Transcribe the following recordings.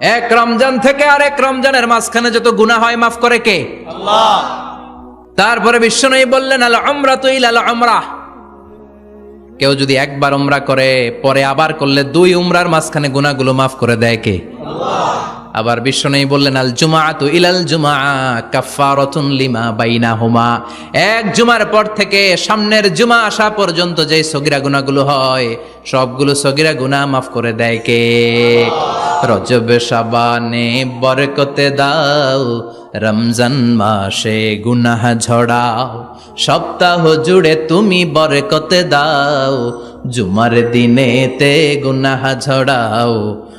এক রমজান থেকে আর এক রমজানের মাঝখানে যত গুনা হয় মাফ করে কে? তারপরে বিশ্বনবী বললেন আল আমরা তুই লাল আমরা কেউ যদি একবার উমরা করে পরে আবার করলে দুই উমরার মাঝখানে গুনাগুলো মাফ করে দেয় কে? আবার বিশ্বনবী বললেন, আল জুমা জুমাআতু ইলাল জুমা কাফফারাতুন লিমা বাইনা হুমা এক জুমার পর থেকে সামনের জুমা আসা পর্যন্ত যে সগিরা গুনাহগুলো হয়, সবগুলো সগিরা গুনাহ মাফ করে দেয় কে? রজব শাবানে বরকতে দাও, রমজান মাসে গুনাহ ঝড়াও, সপ্তাহ জুড়ে তুমি বরকতে দাও, জুমার দিনেতে গুনাহ ঝড়াও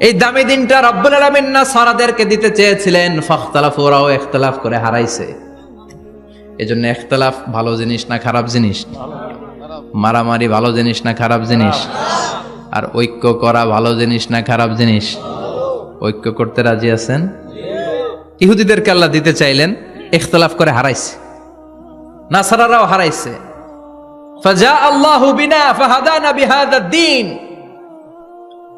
এই দামি দিনটা রব্বুল আলমিন না সারাদেরকে দিতে চেয়েছিলেন, ফাখতালাফু ওরাও ইখতলাফ করে হারাইছে। এই জন্য ইখতলাফ ভালো জিনিস না খারাপ জিনিস? মারামারি ভালো জিনিস না খারাপ জিনিস? আর ঐক্য করা ভালো জিনিস না খারাপ জিনিস? ঐক্য করতে রাজি আছেন? ইহুদিদেরকে আল্লাহ দিতে চাইলেন ইখতলাফ করে হারাইছে। নাসারারাও হারাইছে। ফাজা আল্লাহু বিনা ফাহাদানা বিহাদা দ্বীন।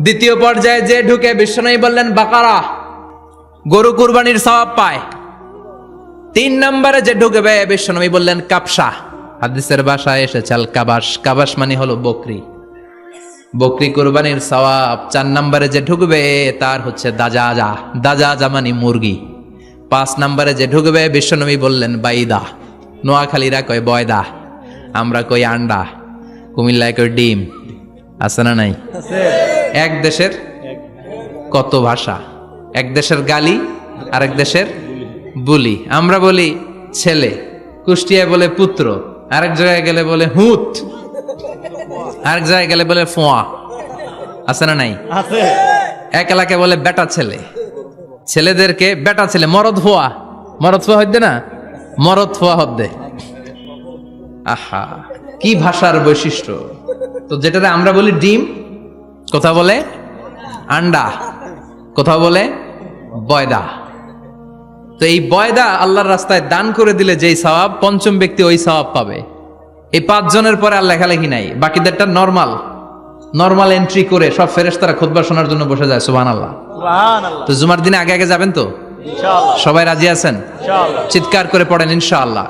দ্বিতীয় পর্যায়ে যে ঢুকে বিশ্বনয়ী বললেন, বাকারা, গরু কুরবানির সওয়াব পায়। তিন নম্বরে যে ঢুকে ঢুকবে, বিশ্বনবী বললেন কাপসা হাদিসের বাসায় এসেছে, আল কাবাস কাবাস মানে হলো বকরি। বকরি কুরবানির সওয়াব চার নম্বরে যে ঢুকবে, তার হচ্ছে দাজাজা। দাজাজা মানে মুরগি। পাঁচ নম্বরে যে ঢুকবে, বিশ্বনবী বললেন, বাইদা। নোয়াখালীরা কয়, বয়দা। আমরা কই, আন্ডা। কুমিল্লায় কই ডিম। আছে না নাই? এক দেশের কত ভাষা? এক দেশের গালি আর এক দেশের বুলি। আমরা বলি ছেলে কুষ্টিয়ায় বলে পুত্র আরেক জায়গায় গেলে বলে হুত আরেক জায়গায় গেলে বলে ফোয়া। আছে না নাই? আছে। এক এলাকায় বলে বেটা ছেলে। ছেলেদেরকে বেটা ছেলে মরদ ফোয়া। মরদ ফোয়া হদ্দে না? মরদ ফোয়া হদ্দে আহা কি ভাষার বৈশিষ্ট্য? তো যেটাতে আমরা বলি ডিম কথা বলে? আন্ডা। কথা বলে? বয়দা। তো এই বয়দা আল্লাহর রাস্তায় দান করে দিলে যেই স্বভাব পঞ্চম ব্যক্তি ওই স্বভাব পাবে। এই পাঁচজনের পরে আর লেখালেখি নাই। বাকিদেরটা নর্মাল। নর্মাল এন্ট্রি করে সব ফেরেশতারা খুতবা শোনার জন্য বসে যায় সুবহানাল্লাহ। সুবহানাল্লাহ। তো জুমার দিনে আগে আগে যাবেন তো? সবাই রাজি আছেন? চিৎকার করে পড়েন ইনশাআল্লাহ।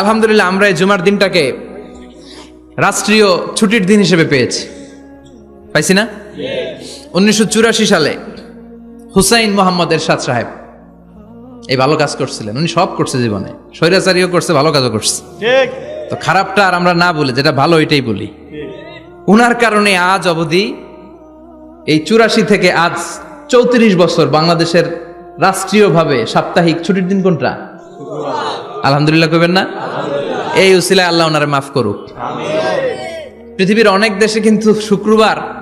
আলহামদুলিল্লাহ আমরা এই জুমার দিনটাকে রাষ্ট্রীয় ছুটির দিন হিসেবে পেয়েছি। পাইছি না? উনিশশো চুরাশি সালে হুসাইন মোহাম্মদ এরশাদ সাহেব এই ভালো কাজ করছিলেন। উনি সব করছে জীবনে। স্বৈরাচারীও করছে ভালো কাজও করছে। তো খারাপটা আর আমরা না বলি যেটা ভালো এটাই বলি। উনার কারণে আজ অবধি এই চুরাশি থেকে আজ চৌত্রিশ বছর বাংলাদেশের রাষ্ট্রীয়ভাবে সাপ্তাহিক ছুটির দিন কোনটা? আলহামদুলিল্লাহ কবেন না? এই উসিলায় আল্লাহ ওনারে মাফ করুক। পৃথিবীর অনেক দেশে কিন্তু শুক্রবার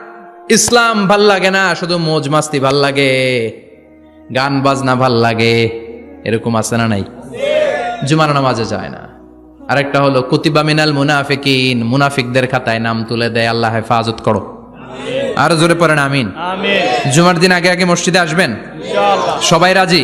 ইসলাম ভালো লাগে না শুধু মোজ মাস্তি ভালো লাগে। গান বাজনা ভালো লাগে এরকম আছে না নাই? জুমার নামাজে যায় না। আরেকটা হলো কুতিবা মিনাল মুনাফিকিন মুনাফিকদের খাতায় নাম তুলে দেয় আল্লাহ হেফাজত করো। আর জোরে পড়েন আমিন। জুমার দিন আগে আগে মসজিদে আসবেন? সবাই রাজি?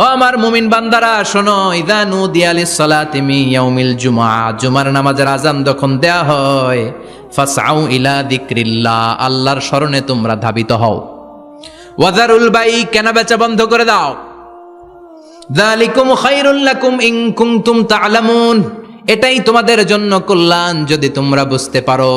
ও আমার মুমিন বান্দারা, শোনো ইদানু দিয়ালি সালাতিমি ইয়াউমিল জুমা জুমার নামাজের আজান যখন দেয়া হয়, ফাসআউ ইলা যিকরিল্লাহ আল্লাহর স্মরণে তোমরা ধাবিত হও। ওয়াজারুল বাই কেনা বেচা বন্ধ করে দাও। যালিকুম খায়রুল লাকুম ইন কুনতুম তা'লামুন এটাই তোমাদের জন্য কল্যাণ যদি তোমরা বুঝতে পারো।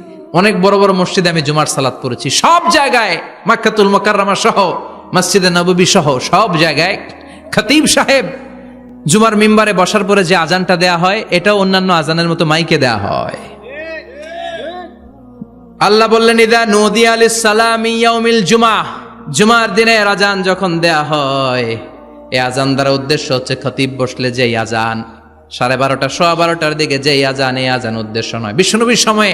অনেক বড় বড় মসজিদে আমি জুমার সালাত পড়েছি। সব জায়গায় মাক্কাতুল মোকাররমা সহ, মসজিদে নববী সহ, সব জায়গায় খতিব সাহেব জুমার মিম্বারে বসার পরে যে আজানটা দেয়া হয়, এটাও অন্যান্য আজানের মতো মাইকে দেয়া হয়। আল্লাহ বললেন, ইদা নদী আলিস সালাম ইয়াউমিল জুমা। জুমার দিনে আজান যখন দেয়া হয় এই আজান দ্বারা উদ্দেশ্য হচ্ছে খতিব বসলে যে এই আজান, সাড়ে বারোটা, সোয়া বারোটার দিকে যে এই আজান এই আজান উদ্দেশ্য নয়। বিষ্ণুনবীর সময়ে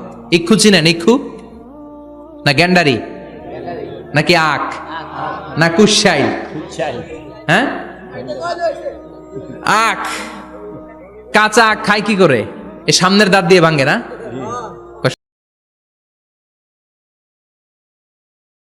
ইক্ষু চিনেন ইক্ষু? না গ্যান্ডারি? নাকি আখ? না কুশাই হ্যাঁ? আখ। কাঁচা আখ খায় কি করে? এ সামনের দাঁত দিয়ে ভাঙে না?